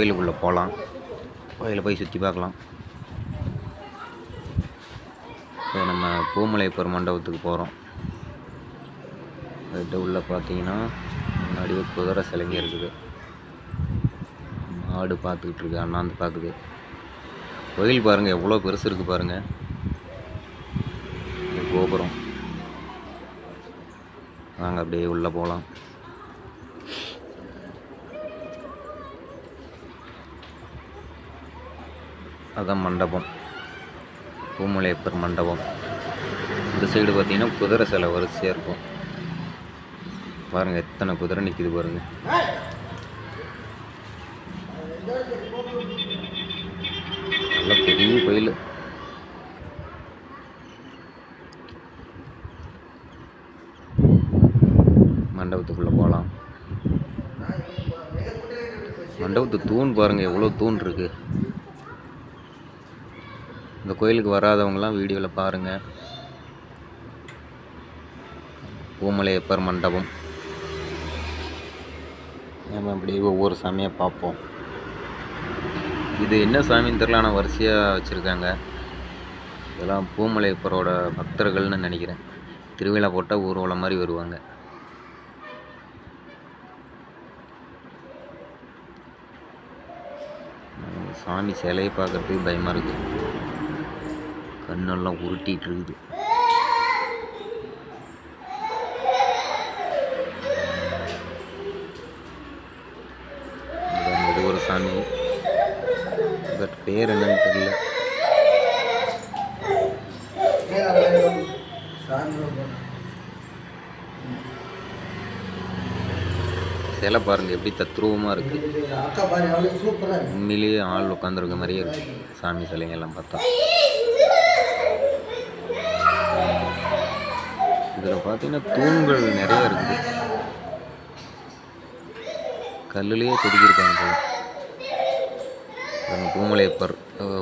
கோயிலுக்குள்ளே போகலாம். கோயிலை போய் சுற்றி பார்க்கலாம். இப்போ நம்ம பூமலைப்பூர் மண்டபத்துக்கு போகிறோம். அதுக்கிட்ட உள்ளே பார்த்தீங்கன்னா முன்னாடி ஒரு குதிரை சிலைங்க இருக்குது. மாடு பார்த்துக்கிட்டு இருக்கு அண்ணாந்து பார்க்குது. கோயில் பாருங்கள் எவ்வளோ பெருசு இருக்குது பாருங்கள் கோபுரம். நாங்கள் அப்படியே உள்ளே போகலாம். அதுதான் மண்டபம். பூமலையப்பர் மண்டபம். இந்த சைடு பார்த்தீங்கன்னா குதிரை சிலை வரிசையாக இருக்கும். பாருங்கள் எத்தனை குதிரை நிற்கிது பாருங்கள் நல்ல பெரிய கோயில். மண்டபத்துக்குள்ளே போகலாம் மண்டபத்து தூண் பாருங்கள் எவ்வளோ தூண் இருக்குது இந்த கோயிலுக்கு வராதவங்களாம் வீடியோவில் பாருங்கள் பூமலையப்பர் மண்டபம். நம்ம அப்படியே ஒவ்வொரு சாமியாக பார்ப்போம். இது என்ன சாமின்னு தெரில ஆனால் வரிசையாக வச்சுருக்காங்க. இதெல்லாம் பூமலையப்பரோட பக்தர்கள்னு நினைக்கிறேன். திருவிழா போட்டால் ஊர்வலம் மாதிரி வருவாங்க. சாமி சிலையை பார்க்கறதுக்கு பயமாக இருக்குது கண்ணெல்லாம் உருட்டிகிட்டு இருக்குது இது ஒரு சாமி பட் பேர் என்னன்னு தெரியல. சிலை பாருங்க எப்படி தத்ரூபமாக இருக்குது சூப்பராக இருக்கு. உண்மையிலேயே ஆள் உட்காந்துருக்க மாதிரியே இருக்கு. சாமி சிலைங்க எல்லாம் பார்த்தா. இதில் பார்த்தீங்கன்னா தூண்கள் நிறைய இருக்குது. கல்லுலேயே செதுக்கியிருக்காங்க போல. நம்ம பூமலையப்பர்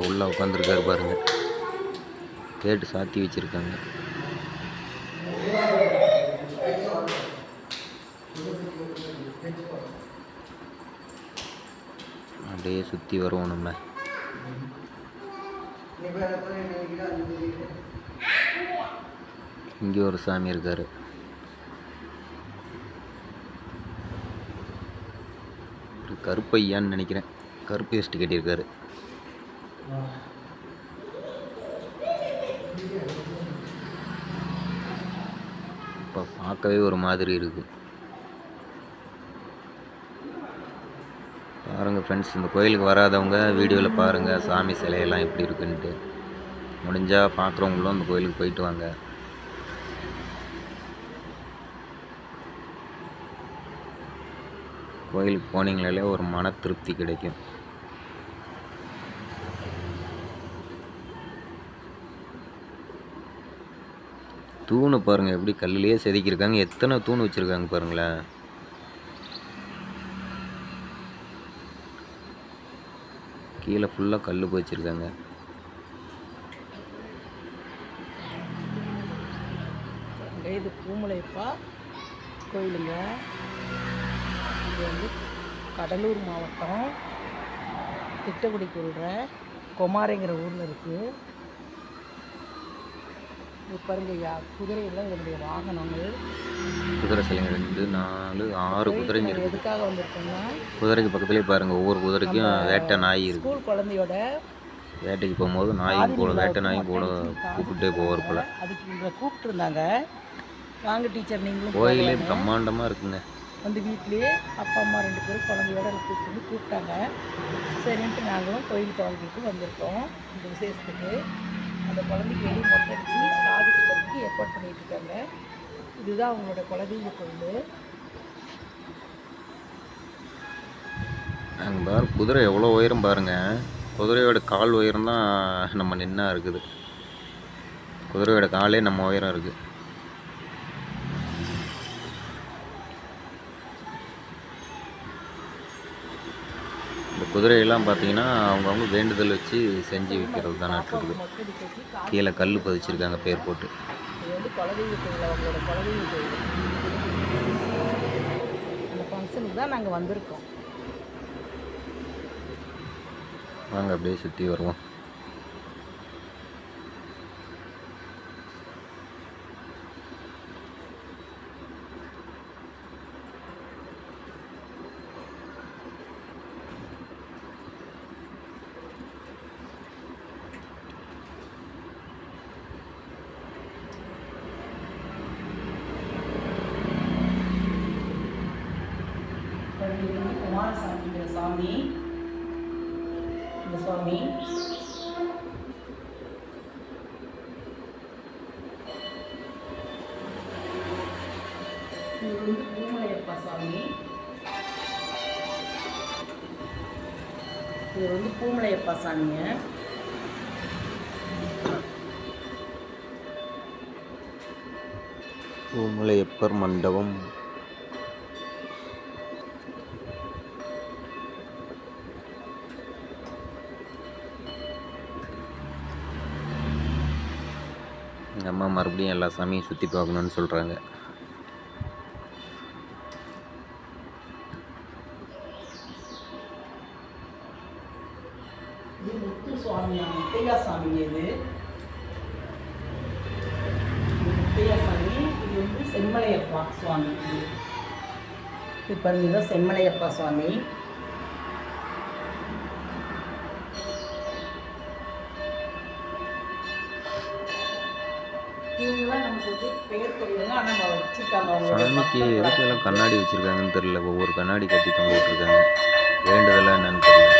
உள்ளே உட்காந்துருக்காரு பாருங்க. கேட்டு சாத்தி வச்சிருக்காங்க. அப்படியே சுற்றி வருவோம் நம்ம. இங்கே ஒரு சாமி இருக்கார். ஒரு கருப்பையான்னு நினைக்கிறேன். கருப்பு வேஸ்ட் கட்டியிருக்காரு. இப்போ பார்க்கவே ஒரு மாதிரி இருக்கு. பாருங்கள் ஃப்ரெண்ட்ஸ் இந்த கோயிலுக்கு வராதவங்க வீடியோவில் பாருங்கள் சாமி சிலையெல்லாம் எப்படி இருக்குன்ட்டு. முடிஞ்சால் பார்க்குறவங்களும் அந்த கோயிலுக்கு போயிட்டு வாங்க. கோயிலுக்கு போனீங்களாலே ஒரு மன திருப்தி கிடைக்கும். தூணை பாருங்கள் எப்படி கல்லுலேயே செதுக்கியிருக்காங்க. எத்தனை தூண் வச்சுருக்காங்க பாருங்களேன் கீழே ஃபுல்லாக கல் வச்சுருக்காங்க இது பூமலைப்பா கோயிலுங்க. இது வந்து கடலூர் மாவட்டம் திட்டக்குடிக்குள்ள கொமாரைங்கிற ஊரில் இருக்குது இது பாருங்க யா குதிரையெல்லாம் இதனுடைய வாகனங்கள். குதிரை சிலைங்க. ரெண்டு நாலு ஆறு குதிரைங்க நாங்க இருக்குது. எதுக்காக வந்திருக்கோம்னா குதிரைக்கு பக்கத்துலேயே பாருங்கள் ஒவ்வொரு குதிரைக்கும் வேட்டை நாய் இருக்குது ஸ்கூல் குழந்தையோட வேட்டைக்கு போகும்போது நாயும் கூட வேட்டை நாயும் கூட கூப்பிட்டே போவார் போல். அதுக்கு இவங்களை கூப்பிட்டு இருந்தாங்க வாங்க டீச்சர் நீங்களும் கோயிலே. பிரம்மாண்டமாக இருக்குங்க. வந்து வீட்லேயே அப்பா அம்மா ரெண்டு பேரும் குழந்தையோட என்னை கூப்பிட்டு வந்து கூப்பிட்டாங்க. சரின்ட்டு நாங்களும் கோயில் குழந்தைக்கு வந்திருக்கோம். இந்த விசேஷத்துக்கு. அந்த குழந்தைக்கு வெளியே மொட்டை அடித்து காது வரைக்கும் ஏற்பாடு பண்ணிகிட்டு இருக்காங்க. இதுதான் அவங்களோட குலதெய்வ கோயில். அங்கே பாரு குதிரை எவ்வளோ உயரம் பாருங்க. குதிரையோட கால் உயரம் தான் நம்ம நின்னா இருக்குது. குதிரையோட காலே நம்ம உயரம் இருக்குது குதிரையெல்லாம் பார்த்தீங்கன்னா அவங்கவுங்க வேண்டுதல் வச்சு செஞ்சு வைக்கிறது தான் இருக்குது. கீழே கல் பதிச்சிருக்காங்க பேர் போட்டு. தான் நாங்கள் வந்திருக்கோம் வாங்க அப்படியே சுற்றி வருவோம். இது சாமி. இந்த சுவாமி. இது வந்து பூமலையப்பா சாமி இது வந்து பூமலையப்பா சாமிங்க பூமலையப்பர் மண்டபம். எங்கள் அம்மா மறுபடியும் எல்லா சாமியும் சுற்றி பார்க்கணுன்னு சொல்கிறாங்க. செம்மலையப்பா சுவாமி. இப்போ இது இதுதான் செம்மலையப்பா சுவாமி இவங்கெல்லாம் நமக்கு வந்து பெயர் தெரியல ஆனால் நம்ம வச்சிருக்காங்க அவங்களோட சாமிக்கு. எதுக்கு எல்லாம் கண்ணாடி வச்சுருக்காங்கன்னு தெரியல. ஒவ்வொரு கண்ணாடி கட்டி தொங்க விட்டுருக்காங்க. வேண்டுதலாக என்னன்னு தெரியல.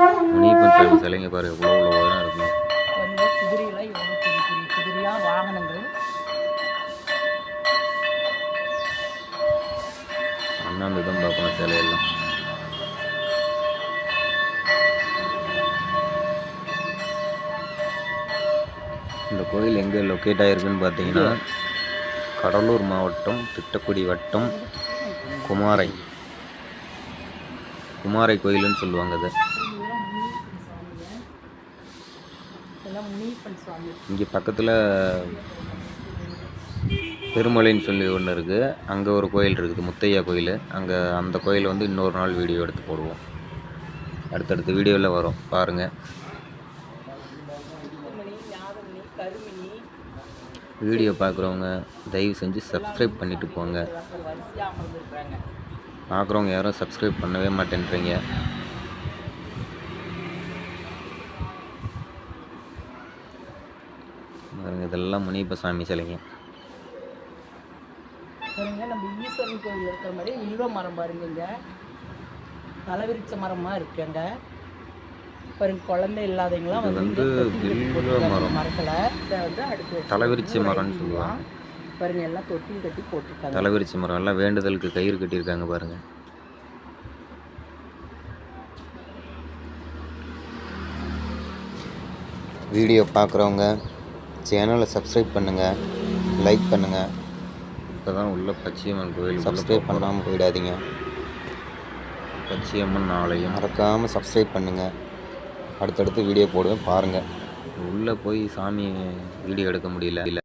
இருக்குது முனியப்பன் சிலைங்க பாரு எவ்வளோ எவ்வளோ உயரம் இருக்கும் கொஞ்சம் குதிரையெல்லாம் எவ்வளோ பெரிய பெரிய வாகனங்கள் அண்ணாந்து தான் பார்க்கணும் சிலையெல்லாம். இந்த கோயில் எங்கே லொக்கேட் ஆகிருக்குன்னு பார்த்தீங்கன்னா கடலூர் மாவட்டம் திட்டக்குடி வட்டம் குமாரை. குமாரை கோயிலுன்னு சொல்லுவாங்க அதை இதெல்லாம் முனியப்பன் சுவாமி இங்கே பக்கத்தில் பெருமலைன்னு சொல்லி ஒன்று இருக்குது அங்கே ஒரு கோயில் இருக்குது முத்தையா கோயில். அங்கே அந்த கோயில் வந்து இன்னொரு நாள் வீடியோ எடுத்து போடுவோம். அடுத்தடுத்த வீடியோவில் வரும். பாருங்கள் வீடியோ பார்க்குறவங்க தயவு செஞ்சு சப்ஸ்கிரைப் பண்ணிவிட்டு போங்க. பார்க்குறவங்க யாரும் சப்ஸ்கிரைப் பண்ணவே மாட்டேன்றீங்க பாருங்க இதெல்லாம் முனியப்ப சாமி சிலைங்க பாருங்க நம்ம ஈஸ்வரன் கோயில் இருக்கிற மாதிரி வில்வ மரம் பாருங்க இங்க தலைவிரிச்ச மரமா இருக்குங்க பாருங்க குழந்தை இல்லாதவங்களாம் வந்து மரம். மரத்துல இதை வந்து அடுத்து தலைவிரிச்ச மரம்னு. சொல்லுவாங்க. பாருங்க எல்லாம் தொட்டில் கட்டி போட்டிருக்காங்க தலைவிரிச்சி மரம் எல்லாம் வேண்டுதலுக்கு கயிறு கட்டியிருக்காங்க பாருங்கள் வீடியோ பார்க்குறவங்க சேனலை சப்ஸ்கிரைப் பண்ணுங்கள் லைக் பண்ணுங்கள் இப்போ தான் உள்ள பச்சையம்மன் கோயில் சப்ஸ்கிரைப் பண்ணாமல் போயிடாதீங்க. பச்சையம்மன் ஆலயம். மறக்காமல் சப்ஸ்கிரைப் பண்ணுங்கள் அடுத்தடுத்து வீடியோ போடுவேன் பாருங்கள் உள்ளே போய் சாமி வீடியோ எடுக்க முடியல. இல்லை